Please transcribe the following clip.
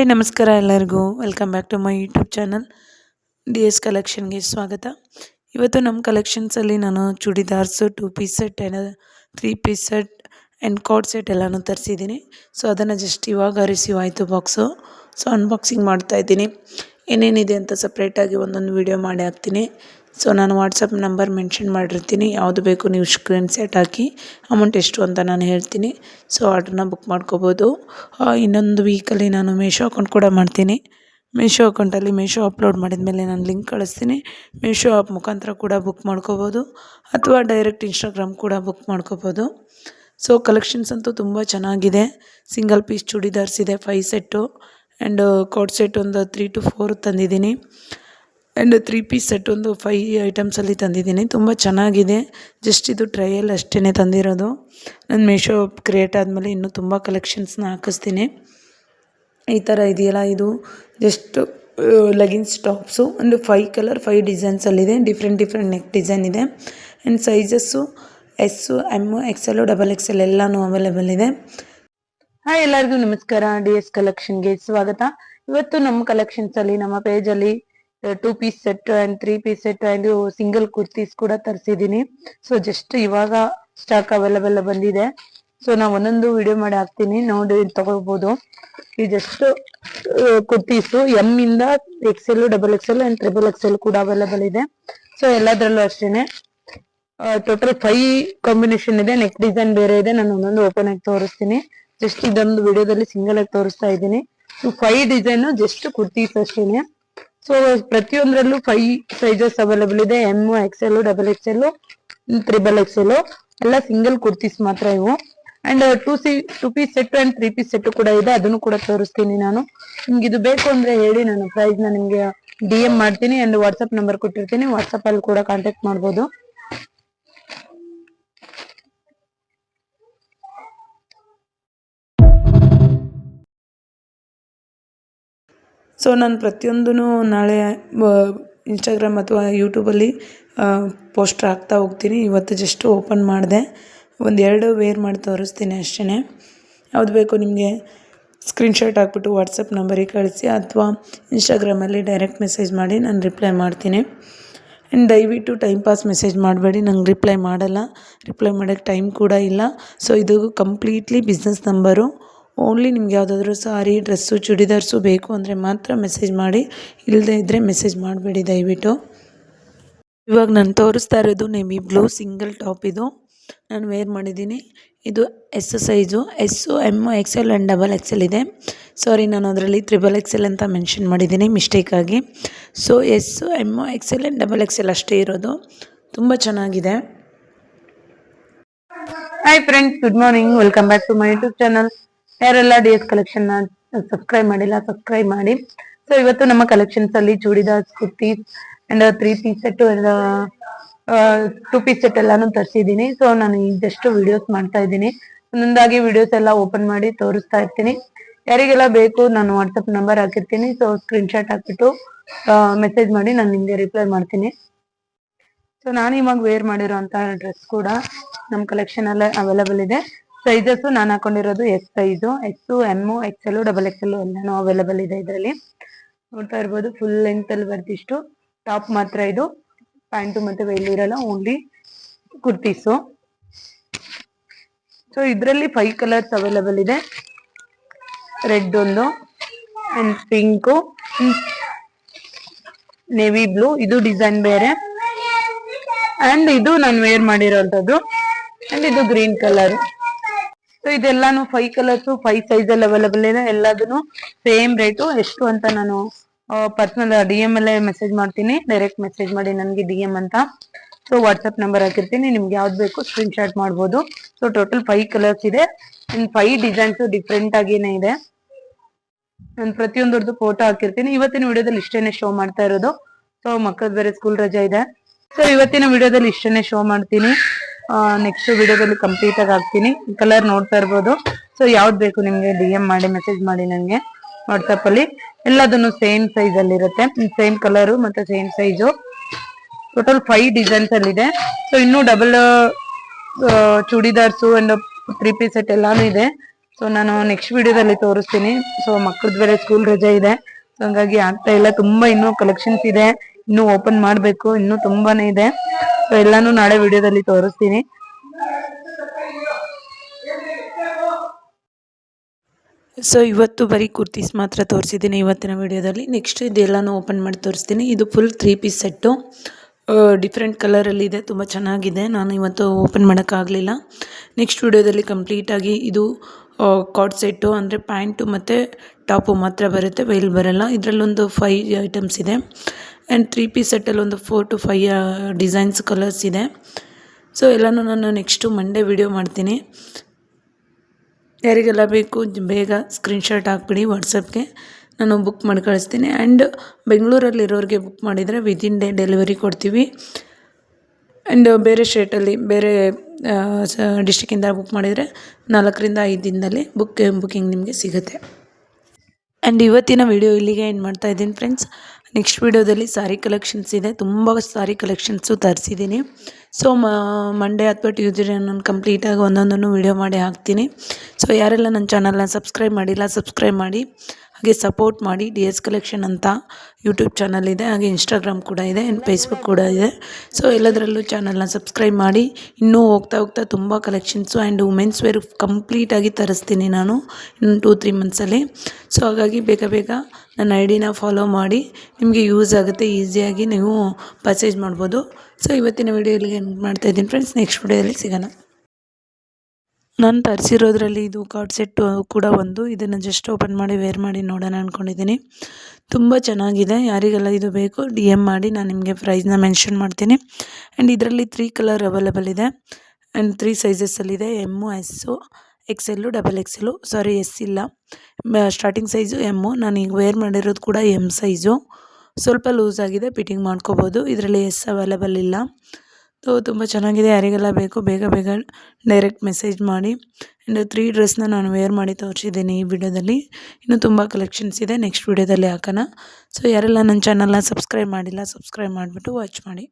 Hi, ನಮಸ್ಕಾರ ಎಲ್ಲರಿಗೂ. Welcome back to my YouTube channel D S ಕಲೆಕ್ಷನ್ಗೆ ಸ್ವಾಗತ. ಇವತ್ತು ನಮ್ಮ ಕಲೆಕ್ಷನ್ಸಲ್ಲಿ ನಾನು churidars two piece set and three piece set and card set ಎಲ್ಲನೂ ತರಿಸಿದ್ದೀನಿ. ಸೊ ಅದನ್ನು ಜಸ್ಟ್ ಇವಾಗ ರಿಸೀವ್ ಆಯಿತು ಬಾಕ್ಸು ಸೊ ಅನ್ಬಾಕ್ಸಿಂಗ್ ಮಾಡ್ತಾಯಿದ್ದೀನಿ ಏನೇನಿದೆ ಅಂತ ಸಪ್ರೇಟಾಗಿ ಒಂದೊಂದು ವೀಡಿಯೋ ಮಾಡಿ ಹಾಕ್ತೀನಿ. ಸೊ ನಾನು ವಾಟ್ಸಪ್ ನಂಬರ್ ಮೆನ್ಷನ್ ಮಾಡಿರ್ತೀನಿ. ಯಾವುದು ಬೇಕು ನೀವು ಸ್ಕ್ರೀನ್ ಸೆಟ್ ಹಾಕಿ ಅಮೌಂಟ್ ಎಷ್ಟು ಅಂತ ನಾನು ಹೇಳ್ತೀನಿ. ಸೊ ಆರ್ಡ್ರನ್ನ ಬುಕ್ ಮಾಡ್ಕೋಬೋದು. ಇನ್ನೊಂದು ವೀಕಲ್ಲಿ ನಾನು ಮೀಶೋ ಅಕೌಂಟ್ ಕೂಡ ಮಾಡ್ತೀನಿ. ಮೀಶೋ ಅಕೌಂಟಲ್ಲಿ ಮೀಶೋ ಅಪ್ಲೋಡ್ ಮಾಡಿದ ಮೇಲೆ ನಾನು ಲಿಂಕ್ ಕಳಿಸ್ತೀನಿ. ಮೀಶೋ ಆಪ್ ಮುಖಾಂತರ ಕೂಡ ಬುಕ್ ಮಾಡ್ಕೋಬೋದು. ಅಥವಾ ಡೈರೆಕ್ಟ್ ಇನ್ಸ್ಟಾಗ್ರಾಮ್ ಕೂಡ ಬುಕ್ ಮಾಡ್ಕೋಬೋದು. ಸೊ ಕಲೆಕ್ಷನ್ಸ್ ಅಂತೂ ತುಂಬ ಚೆನ್ನಾಗಿದೆ. ಸಿಂಗಲ್ ಪೀಸ್ ಚೂಡಿದಾರ್ಸ್ ಇದೆ five set and coat set ಒಂದು ತ್ರೀ ಟು ಫೋರ್ ತಂದಿದ್ದೀನಿ. ಆ್ಯಂಡ್ ತ್ರೀ ಪೀಸ್ ಸೆಟ್ ಒಂದು ಫೈ ಐಟಮ್ಸಲ್ಲಿ ತಂದಿದ್ದೀನಿ. ತುಂಬ ಚೆನ್ನಾಗಿದೆ. ಜಸ್ಟ್ ಇದು ಟ್ರಯಲ್ ಅಷ್ಟೇ ತಂದಿರೋದು. ನಾನು ಮೀಶೋ ಕ್ರಿಯೇಟ್ ಆದಮೇಲೆ ಇನ್ನೂ ತುಂಬ ಕಲೆಕ್ಷನ್ಸ್ನ ಹಾಕಿಸ್ತೀನಿ. ಈ ಥರ ಇದೆಯಲ್ಲ ಇದು. ಜಸ್ಟ್ ಲೆಗಿನ್ಸ್ ಟಾಪ್ಸು ಒಂದು ಫೈ ಕಲರ್ ಫೈ ಡಿಸೈನ್ಸಲ್ಲಿದೆ ಡಿಫ್ರೆಂಟ್ ಡಿಫ್ರೆಂಟ್ ನೆಕ್ ಡಿಸೈನ್ ಇದೆ. And sizes S M XL double XL ಎಲ್ಲನೂ ಅವೈಲೇಬಲ್ ಇದೆ. ಹಾಯ್ ಎಲ್ಲರಿಗೂ ನಮಸ್ಕಾರ. ಡಿ ಎಸ್ ಕಲೆಕ್ಷನ್ಗೆ ಸ್ವಾಗತ. ಇವತ್ತು ನಮ್ಮ ಕಲೆಕ್ಷನ್ಸಲ್ಲಿ ನಮ್ಮ ಪೇಜಲ್ಲಿ two piece set and three piece set and single kurtis ಕೂಡ ತರಿಸಿದೀನಿ. ಸೊ ಜಸ್ಟ್ ಇವಾಗ ಸ್ಟಾಕ್ ಅವೈಲೇಬಲ್ ಬಂದಿದೆ. ಸೊ ನಾ ಒಂದೊಂದು ವಿಡಿಯೋ ಮಾಡಿ ಹಾಕ್ತೀನಿ. ನೋಡಿ ತಗೋಬಹುದು ಈ ಜಸ್ಟ್ ಕುರ್ತೀಸು ಎಂ ಇಂದ XL double XL and triple XL ಕೂಡ ಅವೈಲೇಬಲ್ ಇದೆ. ಸೊ ಎಲ್ಲದರಲ್ಲೂ ಅಷ್ಟೇನೆ. ಟೋಟಲ್ ಫೈವ್ ಕಾಂಬಿನೇಷನ್ ಇದೆ. ನೆಕ್ ಡಿಸೈನ್ ಬೇರೆ ಇದೆ. ನಾನು ಒಂದೊಂದು ಓಪನ್ ಆಗಿ ತೋರಿಸ್ತೀನಿ. ಜಸ್ಟ್ ಇದೊಂದು ವಿಡಿಯೋದಲ್ಲಿ ಸಿಂಗಲ್ ಆಗಿ ತೋರಿಸ್ತಾ ಇದ್ದೀನಿ. ಫೈವ್ ಡಿಸೈನ್ ಜಸ್ಟ್ ಕುರ್ತೀಸ್ ಅಷ್ಟೇನೆ. ಸೊ ಪ್ರತಿಯೊಂದರಲ್ಲೂ ಫೈವ್ ಸೈಜಸ್ ಅವೈಲೇಬಲ್ ಇದೆ. M L double X XL triple L ಎಲ್ಲ ಸಿಂಗಲ್ ಕುರ್ತೀಸ್ ಮಾತ್ರ ಇವು. And two C two piece set and three piece set ಕೂಡ ಇದೆ. ಅದನ್ನು ಕೂಡ ತೋರಿಸ್ತೀನಿ ನಾನು. ನಿಮ್ಗೆ ಇದು ಬೇಕು ಅಂದ್ರೆ ಹೇಳಿ ನಾನು ಪ್ರೈಸ್ನ ನಿಮ್ಗೆ ಡಿ ಎಂ ಮಾಡ್ತೀನಿ ಅಂಡ್ ವಾಟ್ಸ್ಆಪ್ ನಂಬರ್ ಕೊಟ್ಟಿರ್ತೀನಿ. ವಾಟ್ಸ್ಆಪ್ ಅಲ್ಲಿ ಕೂಡ ಕಾಂಟ್ಯಾಕ್ಟ್ ಮಾಡ್ಬೋದು. ಸೊ ನಾನು ಪ್ರತಿಯೊಂದೂ ನಾಳೆ ಇನ್ಸ್ಟಾಗ್ರಾಮ್ ಅಥವಾ ಯೂಟ್ಯೂಬಲ್ಲಿ ಪೋಸ್ಟ್ರ್ ಹಾಕ್ತಾ ಹೋಗ್ತೀನಿ. ಇವತ್ತು ಜಸ್ಟ್ ಓಪನ್ ಮಾಡಿದೆ. ಒಂದು ಎರಡು ವೇರ್ ಮಾಡಿ ತೋರಿಸ್ತೀನಿ ಅಷ್ಟೇ ಯಾವುದು ಬೇಕು ನಿಮಗೆ ಸ್ಕ್ರೀನ್ಶಾಟ್ ಹಾಕ್ಬಿಟ್ಟು ವಾಟ್ಸಪ್ ನಂಬರಿಗೆ ಕಳಿಸಿ ಅಥವಾ ಇನ್ಸ್ಟಾಗ್ರಾಮಲ್ಲಿ ಡೈರೆಕ್ಟ್ ಮೆಸೇಜ್ ಮಾಡಿ ನಾನು ರಿಪ್ಲೈ ಮಾಡ್ತೀನಿ. ಆ್ಯಂಡ್ ದಯವಿಟ್ಟು ಟೈಮ್ ಪಾಸ್ ಮೆಸೇಜ್ ಮಾಡಬೇಡಿ. ನಂಗೆ ರಿಪ್ಲೈ ಮಾಡಲ್ಲ. ರಿಪ್ಲೈ ಮಾಡೋಕ್ಕೆ ಟೈಮ್ ಕೂಡ ಇಲ್ಲ. ಸೊ ಇದು ಕಂಪ್ಲೀಟ್ಲಿ ಬಿಸ್ನೆಸ್ ನಂಬರು ಓನ್ಲಿ ನಿಮ್ಗೆ ಯಾವುದಾದ್ರೂ ಸಾರಿ ಡ್ರೆಸ್ಸು ಚೂಡಿದಾರ್ಸು ಬೇಕು ಅಂದರೆ ಮಾತ್ರ ಮೆಸೇಜ್ ಮಾಡಿ. ಇಲ್ಲದೇ ಇದ್ದರೆ ಮೆಸೇಜ್ ಮಾಡಬೇಡಿ ದಯವಿಟ್ಟು. ಇವಾಗ ನಾನು ತೋರಿಸ್ತಾ ಇರೋದು ನೇಮಿ ಬ್ಲೂ ಸಿಂಗಲ್ ಟಾಪ್ ಇದು. ನಾನು ವೇರ್ ಮಾಡಿದ್ದೀನಿ. ಇದು S size S M L and double XL ಇದೆ. ಸಾರಿ ನಾನು ಅದರಲ್ಲಿ ತ್ರಿಬಲ್ ಎಕ್ಸೆಲ್ ಅಂತ ಮೆನ್ಷನ್ ಮಾಡಿದ್ದೀನಿ ಮಿಸ್ಟೇಕಾಗಿ so S M L and double XL ಅಷ್ಟೇ ಇರೋದು. ತುಂಬ ಚೆನ್ನಾಗಿದೆ. Hi friends good morning welcome back to my YouTube channel ಯಾರೆಲ್ಲ ಡಿ ಎಸ್ ಕಲೆಕ್ಷನ್ ಸಬ್ಸ್ಕ್ರೈಬ್ ಮಾಡಿಲ್ಲ ಸಬ್ಸ್ಕ್ರೈಬ್ ಮಾಡಿ. ಸೊ ಇವತ್ತು ನಮ್ಮ ಕಲೆಕ್ಷನ್ಸ್ ಅಲ್ಲಿ churidar kurti and three piece set and two piece set ಎಲ್ಲಾನು ತರಿಸಿದ್ದೀನಿ. ಸೊ ನಾನು ಜಸ್ಟ್ ವಿಡಿಯೋಸ್ ಮಾಡ್ತಾ ಇದ್ದೀನಿ. ಒಂದೊಂದಾಗಿ ವಿಡಿಯೋಸ್ ಎಲ್ಲ ಓಪನ್ ಮಾಡಿ ತೋರಿಸ್ತಾ ಇರ್ತೀನಿ. ಯಾರಿಗೆಲ್ಲ ಬೇಕು, ನಾನು ವಾಟ್ಸಪ್ ನಂಬರ್ ಹಾಕಿರ್ತೀನಿ. ಸೊ ಸ್ಕ್ರೀನ್ ಶಾಟ್ ಹಾಕ್ಬಿಟ್ಟು ಮೆಸೇಜ್ ಮಾಡಿ ನಾನು ನಿಮಗೆ ರಿಪ್ಲೈ ಮಾಡ್ತೀನಿ. ಸೊ ನಾನು ಇವಾಗ ವೇರ್ ಮಾಡಿರೋಂತ ಡ್ರೆಸ್ ಕೂಡ ನಮ್ಮ ಕಲೆಕ್ಷನ್ ಅಲ್ಲೇ ಅವೈಲಬಲ್ ಇದೆ. ಸೈಜಸ್ ನಾನು ಹಾಕೊಂಡಿರೋದು S size S M XL double XL ಎಲ್ಲಾನು ಅವೈಲೇಬಲ್ ಇದೆ ಇದರಲ್ಲಿ. ನೋಡ್ತಾ ಇರ್ಬೋದು ಫುಲ್ ಲೆಂತ್ ಅಲ್ಲಿ ಬರ್ತಿಷ್ಟು ಟಾಪ್ ಮಾತ್ರ ಇದು. ಪ್ಯಾಂಟು ಮತ್ತೆ ವೈಲಿ ಇರಲ್ಲ ಓನ್ಲಿ ಕುರ್ತೀಸು ಸೊ ಇದರಲ್ಲಿ ಫೈವ್ ಕಲರ್ಸ್ ಅವೈಲೇಬಲ್ ಇದೆ. ರೆಡ್ ಒಂದು ಅಂಡ್ ಪಿಂಕು ನೇವಿ ಬ್ಲೂ ಇದು ಡಿಸೈನ್ ಬೇರೆ. ಅಂಡ್ ಇದು ನಾನು ವೇರ್ ಮಾಡಿರೋಂಥದ್ದು. ಅಂಡ್ ಇದು ಗ್ರೀನ್ ಕಲರ್ ಸೊ ಇದೆಲ್ಲಾನು ಫೈವ್ ಕಲರ್ಸ್ ಫೈವ್ ಸೈಜ್ ಅಲ್ಲಿ ಅವೈಲೇಬಲ್ ಇದೆ. ಎಲ್ಲದನ್ನು ಸೇಮ್ ರೇಟು ಎಷ್ಟು ಅಂತ ನಾನು ಪರ್ಸನಲ್ ಡಿ ಎಂ ಅಲ್ಲೇ ಮೆಸೇಜ್ ಮಾಡ್ತೀನಿ. ಡೈರೆಕ್ಟ್ ಮೆಸೇಜ್ ಮಾಡಿ ನನಗೆ ಡಿ ಎಂ ಅಂತ. ಸೊ ವಾಟ್ಸಪ್ ನಂಬರ್ ಹಾಕಿರ್ತೀನಿ. ನಿಮ್ಗೆ ಯಾವ್ದು ಬೇಕು ಸ್ಕ್ರೀನ್ ಶಾಟ್ ಮಾಡ್ಬೋದು. ಸೊ ಟೋಟಲ್ ಫೈವ್ ಕಲರ್ಸ್ ಇದೆ. ಇನ್ ಫೈವ್ ಡಿಸೈನ್ಸ್ ಡಿಫ್ರೆಂಟ್ ಆಗಿನೇ ಇದೆ. ನಾನು ಪ್ರತಿಯೊಂದರದ್ದು ಫೋಟೋ ಹಾಕಿರ್ತೀನಿ. ಇವತ್ತಿನ ವಿಡಿಯೋದಲ್ಲಿ ಇಷ್ಟೇನೆ ಶೋ ಮಾಡ್ತಾ ಇರೋದು. ಸೊ ಮಕ್ಕಳ ಬೇರೆ ಸ್ಕೂಲ್ ರಜೆ ಇದೆ. ಸೊ ಇವತ್ತಿನ ವಿಡಿಯೋದಲ್ಲಿ ಇಷ್ಟೇನೆ ಶೋ ಮಾಡ್ತೀನಿ. ನೆಕ್ಸ್ಟ್ ವಿಡಿಯೋದಲ್ಲಿ ಕಂಪ್ಲೀಟ್ ಆಗಿ ಹಾಕ್ತೀನಿ. ಕಲರ್ ನೋಡ್ತಾ ಇರ್ಬೋದು. ಸೊ ಯಾವ್ದು ಬೇಕು ನಿಮಗೆ ಡಿ ಎಂ ಮಾಡಿ ಮೆಸೇಜ್ ಮಾಡಿ ನನಗೆ ವಾಟ್ಸಪ್ಪಲ್ಲಿ ಎಲ್ಲದನ್ನು ಸೇಮ್ ಸೈಜ್ ಅಲ್ಲಿ ಇರುತ್ತೆ. ಸೇಮ್ ಕಲರು ಮತ್ತೆ same size total five designs ಅಲ್ಲಿ ಇದೆ. ಸೊ ಇನ್ನು double churidars and three piece set ಎಲ್ಲಾನು ಇದೆ. ಸೊ ನಾನು ನೆಕ್ಸ್ಟ್ ವಿಡಿಯೋದಲ್ಲಿ ತೋರಿಸ್ತೀನಿ. ಸೊ ಮಕ್ಳದ್ದು ಬೇರೆ ಸ್ಕೂಲ್ ರಜೆ ಇದೆ. ಸೊ ಹಂಗಾಗಿ ಆಗ್ತಾ ಇಲ್ಲ. ತುಂಬಾ ಇನ್ನೂ ಕಲೆಕ್ಷನ್ಸ್ ಇದೆ. ಇನ್ನೂ ಓಪನ್ ಮಾಡಬೇಕು, ಇನ್ನು ತುಂಬಾನೇ ಇದೆ. ಎಲ್ಲಾನು ನಾಳೆ ವಿಡಿಯೋದಲ್ಲಿ ತೋರಿಸ್ತೀನಿ. ಸೊ ಇವತ್ತು ಬರೀ ಕುರ್ತೀಸ್ ಮಾತ್ರ ತೋರಿಸಿದ್ದೀನಿ ಇವತ್ತಿನ ವಿಡಿಯೋದಲ್ಲಿ. ನೆಕ್ಸ್ಟ್ ಇದೆಲ್ಲನೂ ಓಪನ್ ಮಾಡಿ ತೋರಿಸ್ತೀನಿ. ಇದು full three piece set different ಕಲರಲ್ಲಿ ಇದೆ. ತುಂಬ ಚೆನ್ನಾಗಿದೆ. ನಾನು ಇವತ್ತು ಓಪನ್ ಮಾಡೋಕ್ಕಾಗಲಿಲ್ಲ ನೆಕ್ಸ್ಟ್ ವಿಡಿಯೋದಲ್ಲಿ ಕಂಪ್ಲೀಟಾಗಿ ಇದು ಕಾಟ್ ಸೆಟ್ಟು ಅಂದರೆ ಪ್ಯಾಂಟು ಮತ್ತು ಟಾಪು ಮಾತ್ರ ಬರುತ್ತೆ. ವೈಲ್ ಬರಲ್ಲ. ಇದರಲ್ಲೊಂದು ಫೈ ಐಟಮ್ಸ್ ಇದೆ. ಆ್ಯಂಡ್ ತ್ರೀ ಪೀಸ್ ಸೆಟ್ಟಲ್ಲಿ ಒಂದು four two five designs colours ಇದೆ. ಸೊ ಎಲ್ಲನೂ ನಾನು ನೆಕ್ಸ್ಟು ಮಂಡೇ ವಿಡಿಯೋ ಮಾಡ್ತೀನಿ. ಯಾರಿಗೆಲ್ಲ ಬೇಕು, ಬೇಗ ಸ್ಕ್ರೀನ್ಶಾಟ್ ಹಾಕ್ಬಿಡಿ ವಾಟ್ಸಪ್ಗೆ ನಾನು ಬುಕ್ ಮಾಡಿ ಕಳಿಸ್ತೀನಿ. ಆ್ಯಂಡ್ ಬೆಂಗಳೂರಲ್ಲಿರೋರಿಗೆ ಬುಕ್ ಮಾಡಿದರೆ ವಿದಿನ್ ಡೇ ಡೆಲಿವರಿ ಕೊಡ್ತೀವಿ. ಆ್ಯಂಡ್ ಬೇರೆ ಸ್ಟೇಟಲ್ಲಿ ಬೇರೆ ಡಿಸ್ಟಿಕ್ಕಿಂದ ಬುಕ್ ಮಾಡಿದರೆ ನಾಲ್ಕರಿಂದ ಐದು ದಿನದಲ್ಲಿ ಬುಕ್ ಬುಕ್ಕಿಂಗ್ ನಿಮಗೆ ಸಿಗುತ್ತೆ. ಆ್ಯಂಡ್ ಇವತ್ತಿನ ವಿಡಿಯೋ ಇಲ್ಲಿಗೆ ಏನು ಮಾಡ್ತಾ ಇದ್ದೀನಿ ಫ್ರೆಂಡ್ಸ್ ನೆಕ್ಸ್ಟ್ ವಿಡಿಯೋದಲ್ಲಿ ಸಾರಿ ಕಲೆಕ್ಷನ್ಸ್ ಇದೆ. ತುಂಬ ಸಾರಿ ಕಲೆಕ್ಷನ್ಸು ತರಿಸಿದ್ದೀನಿ. ಸೊ ಮಂಡೇ ಅಥವಾ ಟ್ಯೂಸ್ಡೇ ನಾನು ಕಂಪ್ಲೀಟಾಗಿ ಒಂದೊಂದನ್ನು ವಿಡಿಯೋ ಮಾಡಿ ಹಾಕ್ತೀನಿ. ಸೊ ಯಾರೆಲ್ಲ ನನ್ನ ಚಾನಲ್ನ ಸಬ್ಸ್ಕ್ರೈಬ್ ಮಾಡಿಲ್ಲ ಸಬ್ಸ್ಕ್ರೈಬ್ ಮಾಡಿ. ಹಾಗೆ ಸಪೋರ್ಟ್ ಮಾಡಿ. ಡಿ ಎಸ್ ಕಲೆಕ್ಷನ್ ಅಂತ ಯೂಟ್ಯೂಬ್ ಚಾನಲ್ ಇದೆ. ಹಾಗೆ ಇನ್ಸ್ಟಾಗ್ರಾಮ್ ಕೂಡ ಇದೆ. ಆ್ಯಂಡ್ ಫೇಸ್ಬುಕ್ ಕೂಡ ಇದೆ. ಸೊ ಎಲ್ಲದರಲ್ಲೂ ಚಾನಲ್ನ ಸಬ್ಸ್ಕ್ರೈಬ್ ಮಾಡಿ. ಇನ್ನೂ ಹೋಗ್ತಾ ಹೋಗ್ತಾ ತುಂಬ ಕಲೆಕ್ಷನ್ಸು ಆ್ಯಂಡ್ ವುಮೆನ್ಸ್ ವೇರ್ ಕಂಪ್ಲೀಟಾಗಿ ತರಿಸ್ತೀನಿ ನಾನು. ಇನ್ನು ಟೂ ತ್ರೀ ಮಂತ್ಸಲ್ಲಿ ಸೊ ಹಾಗಾಗಿ ಬೇಗ ಬೇಗ ನನ್ನ ಐ ಡಿನ ಫಾಲೋ ಮಾಡಿ ನಿಮಗೆ ಯೂಸ್ ಆಗುತ್ತೆ ಈಸಿಯಾಗಿ ನೀವು ಪರ್ಚೇಸ್ ಮಾಡ್ಬೋದು. ಸೊ ಇವತ್ತಿನ ವೀಡಿಯೋ ಇಲ್ಲಿಗೆ ಮಾಡ್ತಾಯಿದ್ದೀನಿ ಫ್ರೆಂಡ್ಸ್ ನೆಕ್ಸ್ಟ್ ವೀಡಿಯೋದಲ್ಲಿ ಸಿಗೋಣ. ನಾನು ತರಿಸಿರೋದ್ರಲ್ಲಿ ಇದು ಕಾರ್ಡ್ ಸೆಟ್ಟು ಕೂಡ ಒಂದು. ಇದನ್ನು ಜಸ್ಟ್ ಓಪನ್ ಮಾಡಿ ವೇರ್ ಮಾಡಿ ನೋಡೋಣ ಅಂದ್ಕೊಂಡಿದ್ದೀನಿ ತುಂಬ ಚೆನ್ನಾಗಿದೆ. ಯಾರಿಗೆಲ್ಲ ಇದು ಬೇಕು ಡಿ ಎಂ ಮಾಡಿ ನಾನು ನಿಮಗೆ ಪ್ರೈಸ್ನ ಮೆನ್ಷನ್ ಮಾಡ್ತೀನಿ. ಆ್ಯಂಡ್ ಇದರಲ್ಲಿ ತ್ರೀ ಕಲರ್ ಅವೈಲೇಬಲ್ ಇದೆ. And three ಸೈಜಸ್ಸಲ್ಲಿದೆ M S XL double XL sorry S ಇಲ್ಲ. ಸ್ಟಾರ್ಟಿಂಗ್ ಸೈಜು ಎಮ್ಮು ನಾನು ಈಗ ವೇರ್ ಮಾಡಿರೋದು ಕೂಡ ಎಂ ಸೈಜು ಸ್ವಲ್ಪ ಲೂಸ್ ಆಗಿದೆ ಫಿಟ್ಟಿಂಗ್ ಮಾಡ್ಕೋಬೋದು. ಇದರಲ್ಲಿ ಎಸ್ ಅವೈಲೇಬಲ್ ಇಲ್ಲ. ಸೊ ತುಂಬ ಚೆನ್ನಾಗಿದೆ, ಯಾರಿಗೆಲ್ಲ ಬೇಕು, ಬೇಗ ಬೇಗ ಡೈರೆಕ್ಟ್ ಮೆಸೇಜ್ ಮಾಡಿ. ಇನ್ನು ತ್ರೀ ಡ್ರೆಸ್ನ ನಾನು ವೇರ್ ಮಾಡಿ ತೋರಿಸಿದ್ದೀನಿ ಈ ವಿಡಿಯೋದಲ್ಲಿ. ಇನ್ನೂ ತುಂಬ ಕಲೆಕ್ಷನ್ಸ್ ಇದೆ ನೆಕ್ಸ್ಟ್ ವಿಡಿಯೋದಲ್ಲಿ ಹಾಕೋಣ. ಸೊ ಯಾರೆಲ್ಲ ನನ್ನ ಚಾನಲ್ನ ಸಬ್ಸ್ಕ್ರೈಬ್ ಮಾಡಿಲ್ಲ ಸಬ್ಸ್ಕ್ರೈಬ್ ಮಾಡಿಬಿಟ್ಟು ವಾಚ್ ಮಾಡಿ.